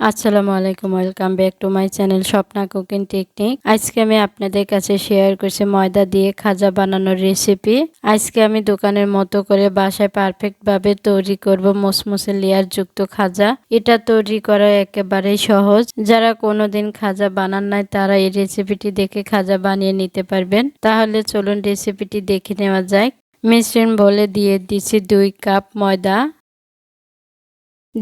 আসসালামু আলাইকুম, welcome back to my channel Swapna cooking technique. আজকে আমি আপনাদের কাছে শেয়ার করছি ময়দা দিয়ে খাজা বানানোর রেসিপি আজকে আমি দোকানের মতো করে বাসায় পারফেক্ট ভাবে তৈরি করব মুসমুসে লেয়ার যুক্ত খাজা। এটা তৈরি করা একেবারেই সহজ। যারা কোনোদিন খাজা বানান নাই, তারা এই রেসিপিটি দেখে খাজা বানিয়ে নিতে পারবেন। তাহলে চলুন রেসিপিটি দেখে নেওয়া যায় মিশ্রণ বলে দিয়ে দিচ্ছি দুই কাপ ময়দা।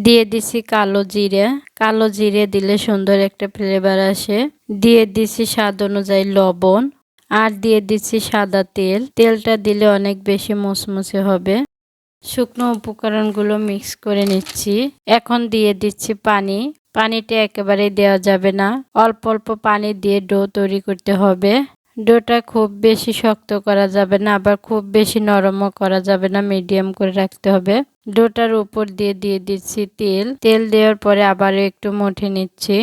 দিয়ে দিছি কালো জিরে। কালো জিরে দিলে সুন্দর একটা ফ্লেভার আসে। দিয়ে দিছি স্বাদ অনুযায়ী লবণ। আর দিয়ে দিচ্ছি সাদা তেল। তেলটা দিলে অনেক বেশি মুসমুসে হবে। শুকনো উপকরণগুলো মিক্স করে নিচ্ছি। এখন দিয়ে দিচ্ছি পানি। পানিটা একেবারে দেওয়া যাবে না। অল্প অল্প পানি দিয়ে ডো তৈরি করতে হবে। ডোটা খুব বেশি শক্ত করা যাবে না, আবার খুব বেশি নরমও করা যাবে না, মিডিয়াম করে রাখতে হবে। ডোটার উপর দিয়ে দিয়ে দিচ্ছি তেল। তেল দেওয়ার পরে আবারও একটু মুঠে নিচ্ছি।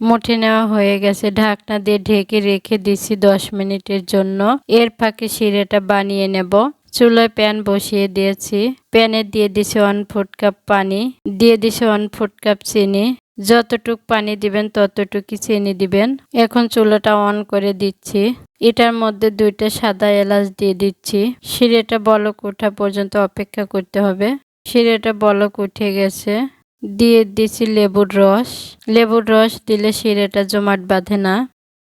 মুঠে নেওয়া হয়ে গেছে। ঢাকনা দিয়ে ঢেকে রেখে দিচ্ছি দশ মিনিটের জন্য। এর ফাঁকে শিরেটা বানিয়ে নেব। চুলায় প্যান বসিয়ে দিয়েছি। প্যানে দিয়ে দিছি ওয়ান ফুট কাপ পানি। দিয়ে দিছি ওয়ান ফুট কাপ চিনি। যতটুক পানি দিবেন ততটুকু চিনি দিবেন। এখন চুলাটা অন করে দিচ্ছি। এটার মধ্যে দুইটা সাদা এলাচ দিয়ে দিচ্ছি। শিরেটা বলক ওঠা পর্যন্ত অপেক্ষা করতে হবে। শিরেটা বলক উঠে গেছে। দিয়ে দিচ্ছি লেবুর রস। লেবুর রস দিলে শিরেটা জমাট বাঁধে না।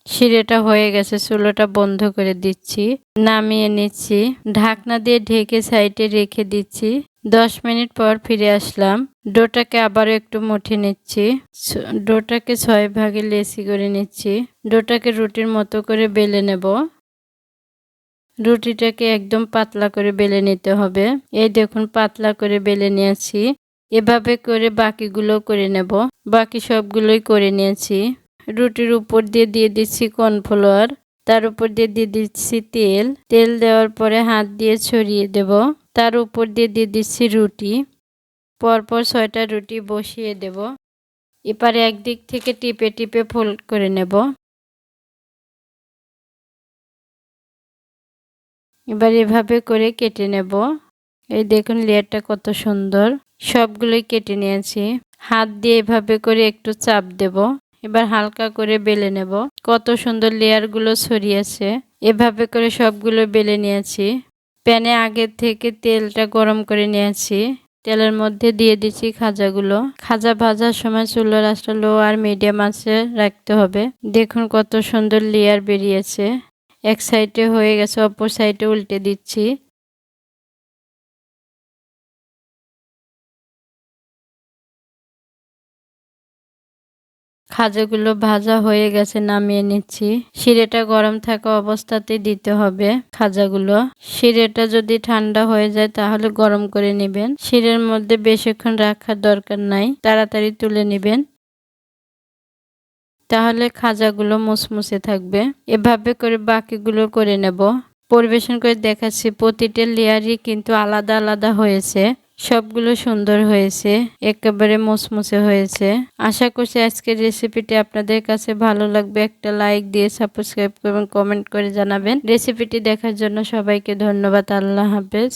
শিরেটা হয়ে গেছে, চুলোটা বন্ধ করে দিচ্ছি। নামিয়ে নিচ্ছি। ঢাকনা দিয়ে ঢেকে সাইডে রেখে দিচ্ছি। দশ মিনিট পর ফিরে আসলাম। ডোটাকে আবারও একটু মুঠে নিচ্ছি। ডোটাকে ছয় ভাগে লেসি করে নিচ্ছি। ডোটাকে রুটির মতো করে বেলে নেব। রুটিটাকে একদম পাতলা করে বেলে নিতে হবে। এই দেখুন, পাতলা করে বেলে নিয়েছি। এভাবে করে বাকিগুলো করে নেব। বাকি সবগুলোই করে নিয়েছি। রুটির উপর দিয়ে দিয়ে দিচ্ছি কর্নফ্লাওয়ার। তার উপর দিয়ে দিয়ে দিচ্ছি তেল। তেল দেওয়ার পরে হাত দিয়ে ছড়িয়ে দেব। তার উপর দিয়ে দিয়ে দিচ্ছি রুটি। পরপর ছয়টা রুটি বসিয়ে দেব। এবারে একদিক থেকে টিপে টিপে ফোল্ড করে নেব। এবার এভাবে করে কেটে নেব। এই দেখুন লেয়ারটা কত সুন্দর। সবগুলোই কেটে নিয়েছি। হাত দিয়ে এভাবে করে একটু চাপ দেব। এবার হালকা করে বেলে নেব। কত সুন্দর লেয়ারগুলো ছড়িয়েছে। এভাবে করে সবগুলো বেলে নিয়েছি। প্যানে আগের থেকে তেলটা গরম করে নিয়েছি। তেলের মধ্যে দিয়ে দিচ্ছি খাজাগুলো। খাজা ভাজার সময় চুলো রাস্তা লো আর মিডিয়াম আঁচে রাখতে হবে। দেখুন কত সুন্দর লেয়ার বেরিয়েছে। এক সাইডে হয়ে গেছে, অপর সাইডে উল্টে দিচ্ছি। খাজাগুলো ভাজা হয়ে গেছে, নামিয়ে নিচ্ছি। শিরেটা গরম থাকা অবস্থাতে দিতে হবে খাজাগুলো। শিরেটা যদি ঠান্ডা হয়ে যায় তাহলে গরম করে নেবেন। শিরের মধ্যে বেশিক্ষণ রাখার দরকার নাই, তাড়াতাড়ি তুলে নেবেন। তাহলে খাজাগুলো মুসমুসে থাকবে। এভাবে করে বাকিগুলো করে নেব। পরিবেশন করে দেখাচ্ছি, প্রতিটা লেয়ারই কিন্তু আলাদা আলাদা হয়েছে। সবগুলো সুন্দর হয়েছে, একেবারে মসমসে হয়েছে। আশা করছি আজকের রেসিপিটি আপনাদের কাছে ভালো লাগবে। একটা লাইক দিয়ে সাবস্ক্রাইব করবেন কমেন্ট করে জানাবেন। রেসিপিটি দেখার জন্য সবাইকে ধন্যবাদ। আল্লাহ হাফেজ।